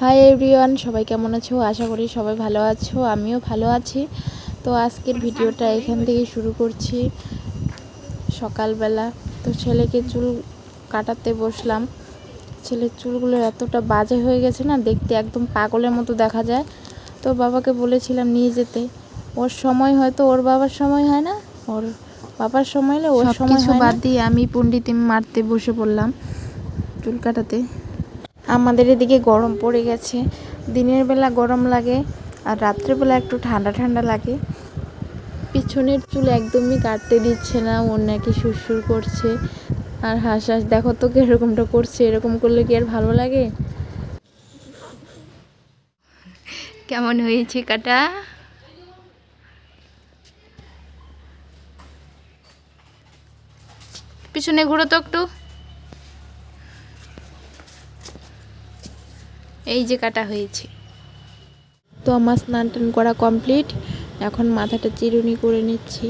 Hi everyone সবাই কেমন আছো? আশা করি সবাই ভালো আছো আমিও ভালো আছি। তো আজকের ভিডিওটা এখান থেকে শুরু করছি। সকালবেলা তো ছেলেকে চুল কাটাতে বসলাম। ছেলের চুলগুলো এতটা বাজে হয়ে গেছে না দেখতে একদম পাগলের মতো দেখা যায়। তো বাবাকে বলেছিলাম নিয়ে যেতে। ওর সময় হয়তো ওর বাবার সময় হয় না ওর বাবার সময় হলে ওর সময় বাদ বাদ দিয়ে আমি পণ্ডিতি মারতে বসে পড়লাম চুল কাটাতে। আমাদের এদিকে গরম পড়ে গেছে। দিনের বেলা গরম লাগে আর রাত্রেবেলা একটু ঠান্ডা ঠান্ডা লাগে। পিছনের চুল একদমই কাটতে দিচ্ছে না, ওর নাকি সুরসুর করছে। আর হাঁস হাঁস, দেখো তো এরকমটা করছে, এরকম করলে কি আর ভালো লাগে? কেমন হয়েছে কাটা? পিছনে ঘুরো তো একটু। এই যে কাটা হয়েছে। তো আমার স্নান টান করা কমপ্লিট। এখন মাথাটা চিরুনি করে নিচ্ছি।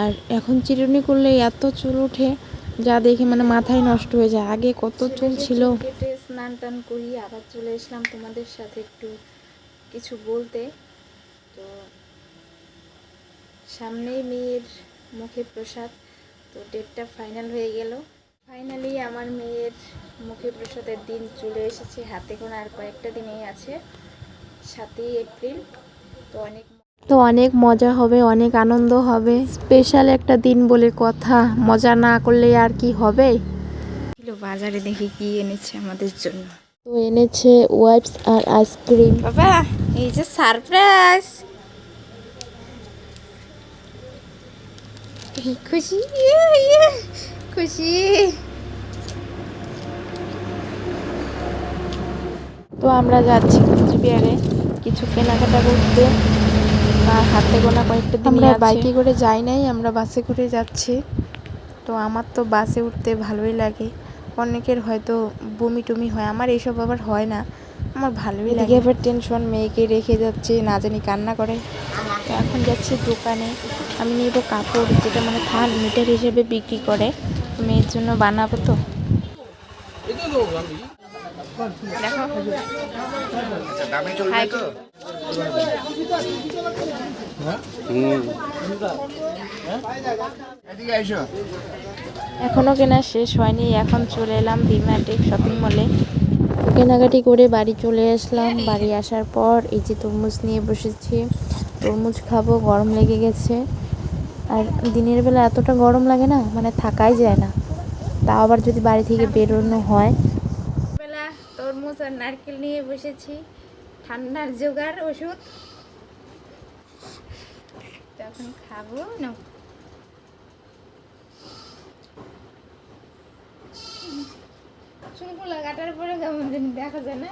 আর এখন চিরুনি করলে এত চুল ওঠে যা দেখে মানে মাথায় নষ্ট হয়ে যায়। আগে কত চুল ছিল। স্নান টান করি আবার চলে এসলাম তোমাদের সাথে একটু কিছু বলতে। তো সামনেই মেয়ের মুখে প্রসাদ। তো ডেটটা ফাইনাল হয়ে গেল। ফাইনালি আমার মেয়ের মুখে প্রসাদের দিন চলে এসেছে। হাতে গোনা আর কয়েকটা দিনেই আছে। সাতই এপ্রিল তো অনেক তো অনেক মজা হবে অনেক আনন্দ হবে। স্পেশাল একটা দিন বলে কথা। মজা না করলে আর কি হবে? বাজারে দেখি কি এনেছে আমাদের জন্য। তো এনেছে ওয়াইপস আর আইসক্রিম বাবা এই যে সারপ্রাইজ খুশি ইয়ে, ইয়ে, খুশি। তো আমরা যাচ্ছি কুচবিহারে কিছু কেনাকাটা করতে। হাতে গোনা কয়েকটা দিন আমরা বাইকে করে যাই নাই আমরা বাসে করে যাচ্ছি। তো আমার তো বাসে উঠতে ভালোই লাগে। অনেকের হয়তো বমি টমি হয় আমার এইসব আবার হয় না। আমার ভালোই লাগে। এবার টেনশন মেয়েকে রেখে যাচ্ছে না জানি কান্না করে। তো এখন যাচ্ছি দোকানে। আমি নিব কাপড় যেটা মানে থার্ড মিটার হিসেবে বিক্রি করে। মেয়ের জন্য বানাবো তো? এখনও এসো এখনও কেনা শেষ হয়নি এখন চলে এলাম ভিমাটিক শপিং মলে কেনাকাটি করে বাড়ি চলে আসলাম। বাড়ি আসার পর এই যে তরমুজ নিয়ে বসেছি। তরমুজ খাব গরম লেগে গেছে। আর দিনের বেলা এতটা গরম লাগে না মানে থাকাই যায় না। তাও আবার যদি বাড়ি থেকে বেরোনো হয়। বেলা তরমুজ আর নারকেল নিয়ে বসেছি, ঠান্ডার জোগাড় ওষুধ। তখন খাব না চুলগুলো কাটার পরে কেমন দেখা যায় না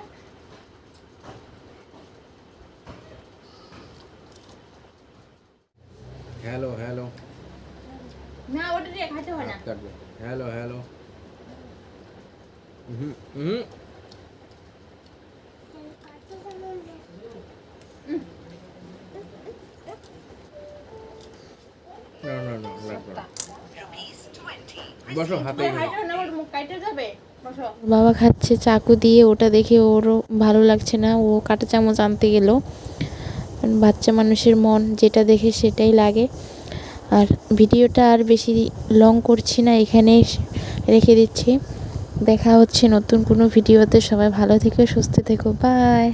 হ্যালো হ্যালো না ওটা দিয়ে খাতে হয় না কাটবে হ্যালো হ্যালো হুম হুম না না না বসো হাতে খাইতে না ওর মুখ কাইতে যাবে? বাবা খাচ্ছে চাকু দিয়ে ওটা দেখে ওরও ভালো লাগছে না। ও কাঁটা চামচ আনতে গেল। বাচ্চা মানুষের মন যেটা দেখে সেটাই লাগে। আর ভিডিওটা আর বেশি লং করছি না এখানে রেখে দিচ্ছি। দেখা হচ্ছে নতুন কোনো ভিডিওতে, সবাই ভালো থেকো, সুস্থ থেকো বাই